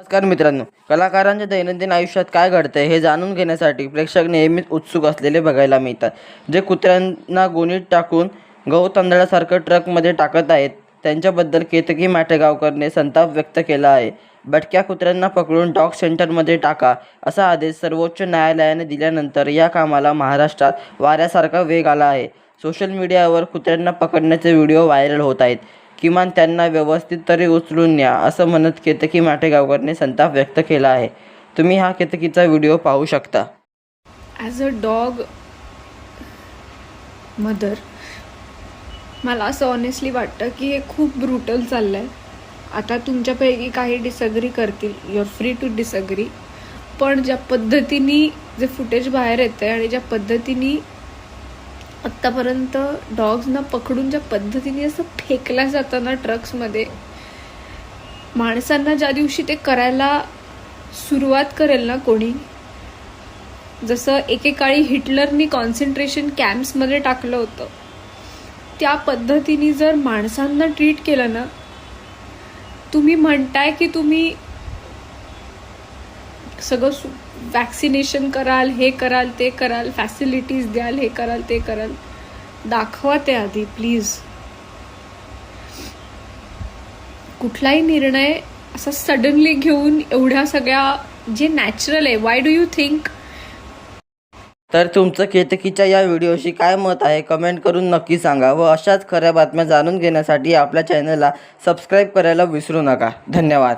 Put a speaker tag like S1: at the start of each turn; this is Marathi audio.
S1: नमस्कार मित्रांनो कलाकारांच्या दैनंदिन आयुष्यात काय घडतंय हे जाणून घेण्यासाठी प्रेक्षक नेहमीच उत्सुक असलेले बघायला मिळतात. जे कुत्र्यांना गोणीत टाकून गहू तांदळासारखं ट्रकमध्ये टाकत आहेत त्यांच्याबद्दल केतकी माटेगावकरने संताप व्यक्त केला आहे. भटक्या कुत्र्यांना पकडून डॉग सेंटरमध्ये टाका असा आदेश सर्वोच्च न्यायालयाने दिल्यानंतर या कामाला महाराष्ट्रात वाऱ्यासारखा वेग आला आहे. सोशल मीडियावर कुत्र्यांना पकडण्याचे व्हिडिओ व्हायरल होत आहेत. किमान त्यांना व्यवस्थित तरी उचलून न्या असं म्हणत केतकी माटेगावकरने संताप व्यक्त केला आहे. तुम्ही हा केतकीचा व्हिडिओ पाहू शकता.
S2: ॲज अ डॉग मदर मला असं ऑनेस्टली वाटतं की हे खूप ब्रुटल चाललं आहे आता तुमच्यापैकी काही डिसअग्री करतील. युअर फ्री टू डिसअग्री पण ज्या पद्धतीने जे फुटेज बाहेर येतं आहे आणि ज्या पद्धतीने आत्तापर्यंत डॉग्सना पकडून ज्या पद्धतीने असं फेकल्या जातं ना ट्रक्समध्ये माणसांना ज्या दिवशी ते करायला सुरुवात करेल ना कोणी जसं एकेकाळी हिटलरनी कॉन्सन्ट्रेशन कॅम्प्समध्ये टाकलं होतं त्या पद्धतीने जर माणसांना ट्रीट केलं ना तुम्ही म्हणताय की तुम्ही सगळं वॅक्सिनेशन कराल हे कराल ते कराल फॅसिलिटीज द्याल हे कराल ते कराल. दाखवा ते आधी प्लीज कुठलाही निर्णय असा सडनली घेऊन एवढ्या सगळ्या जे नॅचरल आहे वाय डू यू थिंक
S1: तर तुमचं केतकीच्या या व्हिडिओशी काय मत आहे कमेंट करून नक्की सांगा व अशाच खऱ्या बातम्या जाणून घेण्यासाठी आपल्या चॅनलला सबस्क्राईब करायला विसरू नका. धन्यवाद.